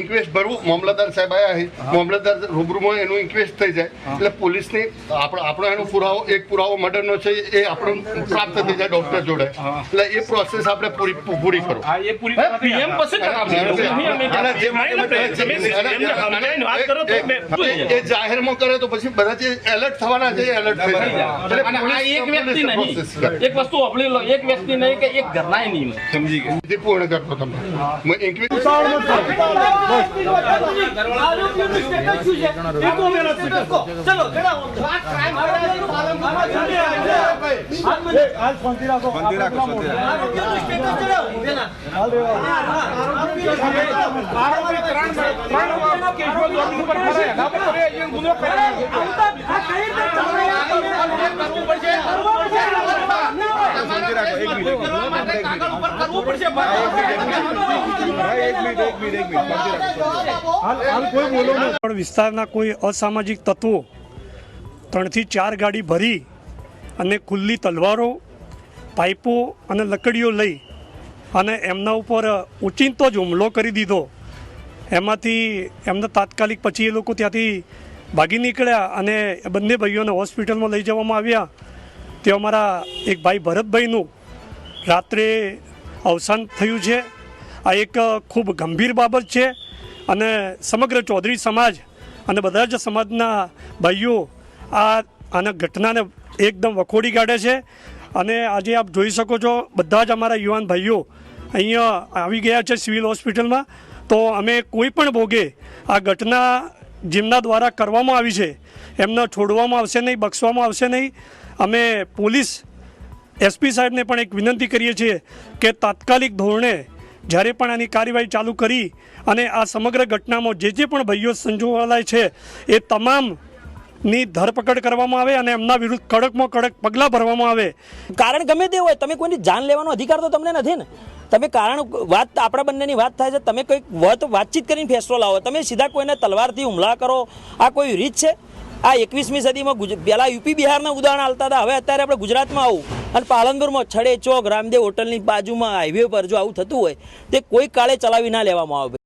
Inquest ભરવું મામલતદાર સાહેબ આવ્યા છે. મામલતદાર રૂબરૂમાં એનું ઇન્ક્વેસ્ટ થઈ જાય. એટલે પોલીસની આપણો આપણો એનો પુરાવો એક પુરાવો મર્ડરનો છે એ આપણો પ્રાપ્ત થઈ જાય ડોક્ટર જોડે. એટલે એ પ્રોસેસ આપણે પૂરી પૂરી કરો. એ પૂરી પીએમ જાહેરમાં કરે તો પછી બધા જે એલર્ટ થવાના છે એલર્ટ થઈ જાય. એટલે અને આ એક વ્યક્તિ. નહીં. વસ્તુ લો એક વ્યક્તિ નહીં કે એક ઘરના નહીં સમજી ગયા. પૂર્ણ કરતો તમે. હું ઇન્ક્વેસ્ટ આરોપીઓનું સ્ટેટસ શું છે એ તો મેં નથી કહો. ચલો જણાવો આ ક્રાઇમ પણ વિસ્તારના કોઈ અસામાજિક તત્વો ત્રણથી ચાર ગાડી ભરી અને ખુલ્લી તલવારો પાઇપો અને લકડીઓ લઈ અને એમના ઉપર ઉચિંતો જ હુમલો કરી દીધો. એમાંથી એમને તાત્કાલિક પછી એ લોકો ત્યાંથી ભાગી નીકળ્યા અને એ બંને ભાઈઓને હોસ્પિટલમાં લઈ જવામાં આવ્યા. તે અમારા એક ભાઈ ભરતભાઈનું રાત્રે અવસાન થયું છે. આ એક ખૂબ ગંભીર બાબત છે અને સમગ્ર ચૌધરી સમાજ અને બધા જ સમાજના ભાઈઓ આ આના ઘટનાને એકદમ વખોડી કાઢે છે. અને આજે આપ જોઈ શકો છો બધા જ અમારા યુવાન ભાઈઓ અહીંયા આવી ગયા છે સિવિલ હોસ્પિટલમાં. તો અમે કોઈ પણ ભોગે આ ઘટના જેમના દ્વારા કરવામાં આવી છે એમને છોડવામાં આવશે નહીં, બક્ષવામાં આવશે નહીં. અમે પોલીસ એસપી સાહેબને પણ એક વિનંતી કરીએ છીએ કે તાત્કાલિક ધોરણે જ્યારે પણ આની કાર્યવાહી ચાલુ કરી અને આ સમગ્ર ઘટનામાં જે જે પણ ભાઈઓ સંજોવાયેલા છે, એ તમામની ધરપકડ કરવામાં આવે અને એમના વિરુદ્ધ કડકમાં કડક પગલાં ભરવામાં આવે. કારણ ગમે તે હોય, તમે કોઈની જાન લેવાનો અધિકાર તો તમને નથી ને? તમે કારણ વાત, આપણા બંનેની વાત થાય છે, તમે કંઈક વાત વાતચીત કરીને ફેસલો લાવો. તમે સીધા કોઈને તલવારથી હુમલા કરો, આ કોઈ રીત છે? આ એકવીસમી સદીમાં ગુજ પહેલાં યુપી બિહારના ઉદાહરણ આવતા હતા. હવે અત્યારે આપણે ગુજરાતમાં આવું. અને પાલનપુરમાં છડે ચોક રામદેવ હોટલની બાજુમાં હાઈવે પર જો આવું થતું હોય, તે કોઈ કાળે ચલાવી ના લેવામાં આવે.